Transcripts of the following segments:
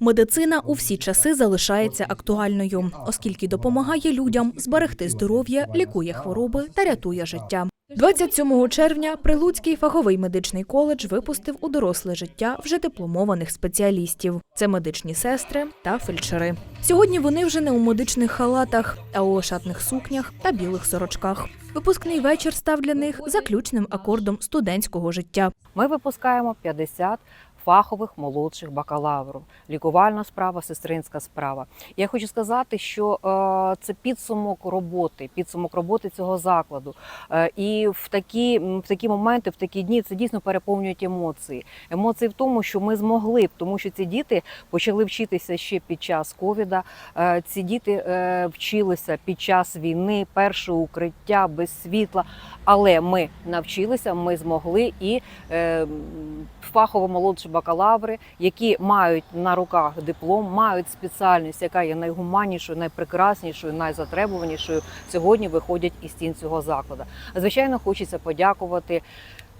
Медицина у всі часи залишається актуальною, оскільки допомагає людям зберегти здоров'я, лікує хвороби та рятує життя. 27 червня Прилуцький фаховий медичний коледж випустив у доросле життя вже дипломованих спеціалістів. Це медичні сестри та фельдшери. Сьогодні вони вже не у медичних халатах, а у ошатних сукнях та білих сорочках. Випускний вечір став для них заключним акордом студентського життя. Ми випускаємо 50 фахових молодших бакалаврів, лікувальна справа, сестринська справа. Я хочу сказати, що е, це підсумок роботи, підсумок роботи цього закладу. Е, і в такі, в такі моменти, в такі дні це дійсно переповнюють емоції. Емоції в тому, що ми змогли тому що ці діти почали вчитися ще під час ковіда. Е, ці діти вчилися під час війни, перше укриття без світла. Але ми навчилися, ми змогли і фахово молодші бакалаври, які мають на руках диплом, мають спеціальність, яка є найгуманнішою, найпрекраснішою, найзатребуванішою, сьогодні виходять із стін цього закладу. Звичайно, хочеться подякувати.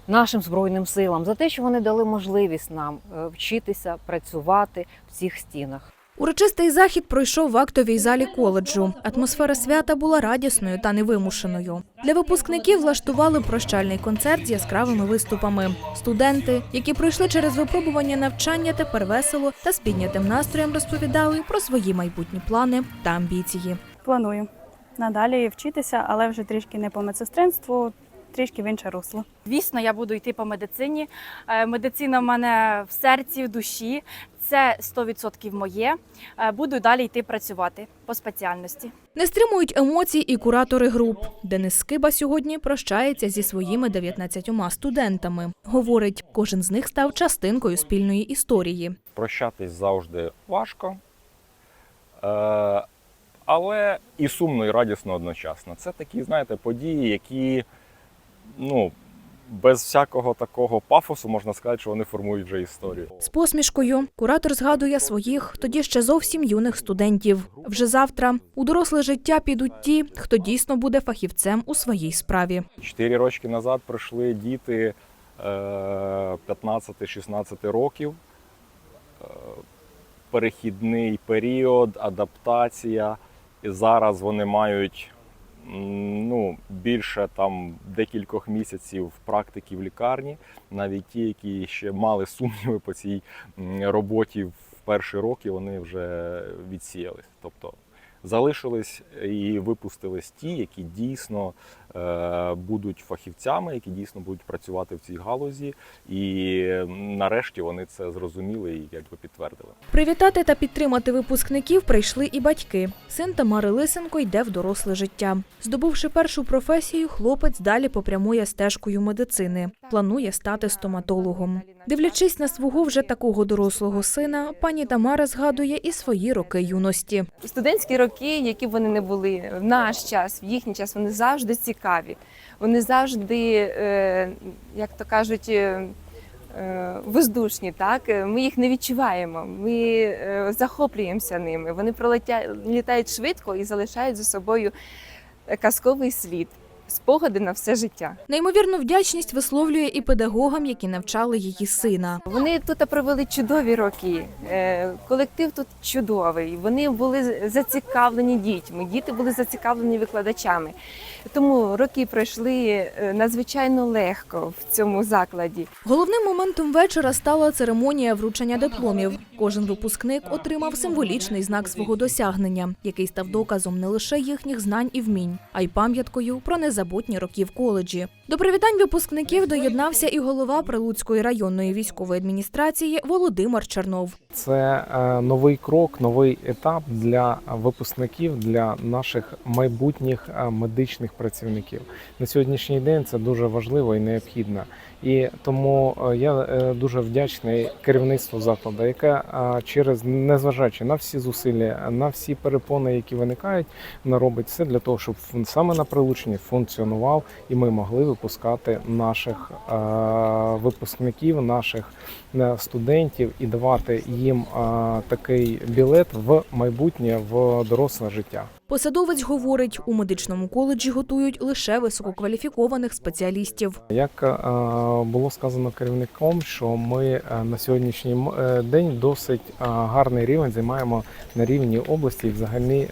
Нашим збройним силам за те, що вони дали можливість нам е, вчитися працювати в цих стінах. Урочистий захід пройшов в актовій залі коледжу. Атмосфера свята була радісною та невимушеною. Для випускників влаштували прощальний концерт з яскравими виступами. Студенти, які пройшли через випробування навчання, тепер весело та з піднятим настроєм розповідали про свої майбутні плани та амбіції. Планую надалі вчитися, але вже трішки не по медсестринству, трішки в інше русло. Звісно, я буду йти по медицині. Е, Медицина в мене в серці, в душі. Це 100% моє. Е, Буду далі йти працювати по спеціальності. Не стримують емоцій і куратори груп. Денис Скиба сьогодні прощається зі своїми 19 студентами. Говорить, кожен з них став частинкою спільної історії. Прощатись завжди важко, е, але і сумно, і радісно одночасно. Це такі, знаєте, події, які ну, без всякого такого пафосу можна сказати, що вони формують вже історію. З посмішкою куратор згадує своїх тоді ще зовсім юних студентів. Вже завтра у доросле життя підуть ті, хто дійсно буде фахівцем у своїй справі. Чотири рочки назад прийшли діти е, 15-16 років. Е, Перехідний період, адаптація. І зараз вони мають ну, більше там декількох місяців практики в лікарні. Навіть ті, які ще мали сумніви по цій роботі в перші роки, вони вже відсіялись. Тобто залишились і випустились ті, які дійсно е, будуть фахівцями, які дійсно будуть працювати в цій галузі, і нарешті вони це зрозуміли і якби підтвердили. Привітати та підтримати випускників прийшли і батьки. Син Тамари Лисенко йде в доросле життя. Здобувши першу професію, хлопець далі попрямує стежкою медицини. Планує стати стоматологом. Дивлячись на свого вже такого дорослого сина, пані Тамара згадує і свої роки юності. студентські роки, які б вони не були в наш час, в їхній час, вони завжди цікаві. Вони завжди, е, як то кажуть, е, е, воздушні. Так? Ми їх не відчуваємо, ми захоплюємося ними. Вони пролетя- літають швидко і залишають за собою казковий слід, спогади на все життя. Неймовірну вдячність висловлює і педагогам, які навчали її сина. Вони тут провели чудові роки. Е, Колектив тут чудовий. Вони були зацікавлені дітьми. Діти були зацікавлені викладачами. Тому роки пройшли е, надзвичайно легко в цьому закладі. Головним моментом вечора стала церемонія вручення дипломів. Кожен випускник отримав символічний знак свого досягнення, який став доказом не лише їхніх знань і вмінь, а й пам'яткою про незабутні роки в коледжі. До привітань випускників доєднався і голова Прилуцької районної військової адміністрації Володимир Чернов. Це е, новий крок, новий етап для випускників, для наших майбутніх е, медичних працівників. На сьогоднішній день це дуже важливо і необхідно. І тому е, я е, дуже вдячний керівництву закладу, яке через незважаючи на всі зусилля, на всі перепони, які виникають, вона робить все для того, щоб фун- саме на прилученні функціонував, і ми могли випускати наших е, випускників, наших студентів і давати їм такий білет в майбутнє в доросле життя. Посадовець говорить, у медичному коледжі готують лише висококваліфікованих спеціалістів. Як е, було сказано керівником, що ми е, на сьогоднішній е, день досить гарний рівень займаємо на рівні області взагалі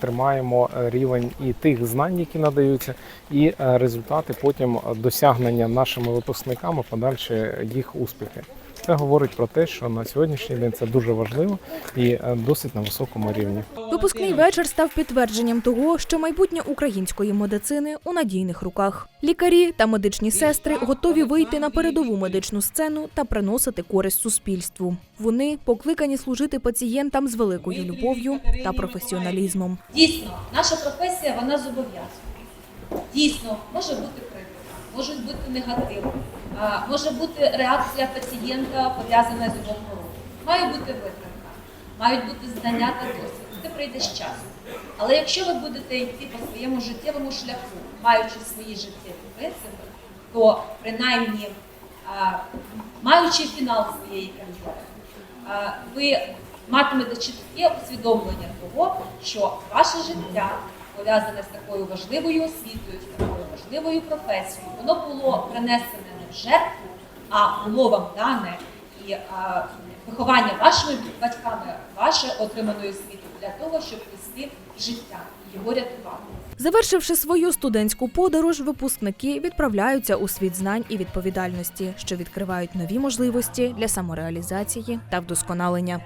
тримаємо рівень і тих знань, які надаються, і результати потім досягнення нашими випускниками, подальші їх успіхи. Це говорить про те, що на сьогоднішній день це дуже важливо і е, досить на високому рівні. Випускний вечір став підтвердженням того, що майбутнє української медицини у надійних руках. Лікарі та медичні сестри готові вийти на передову медичну сцену та приносити користь суспільству. Вони покликані служити пацієнтам з великою любов'ю та професіоналізмом. Дійсно, наша професія вона зобов'язує. Дійсно, може бути критика, можуть бути негатив, а, може бути реакція пацієнта пов'язана з його хворобою. Має бути витримка, мають бути знання та досвід. Це прийде з часом. Але якщо ви будете йти по своєму життєвому шляху, маючи свої життєві принципи, то принаймні маючи фінал своєї кар'єри, ви матимете чітке усвідомлення того, що ваше життя пов'язане з такою важливою освітою, з такою важливою професією, воно було принесене жертву, а умовам дане і а, виховання вашими батьками, ваше отриманої освіти для того, щоб вести життя і його рятувати. Завершивши свою студентську подорож, випускники відправляються у світ знань і відповідальності, що відкривають нові можливості для самореалізації та вдосконалення.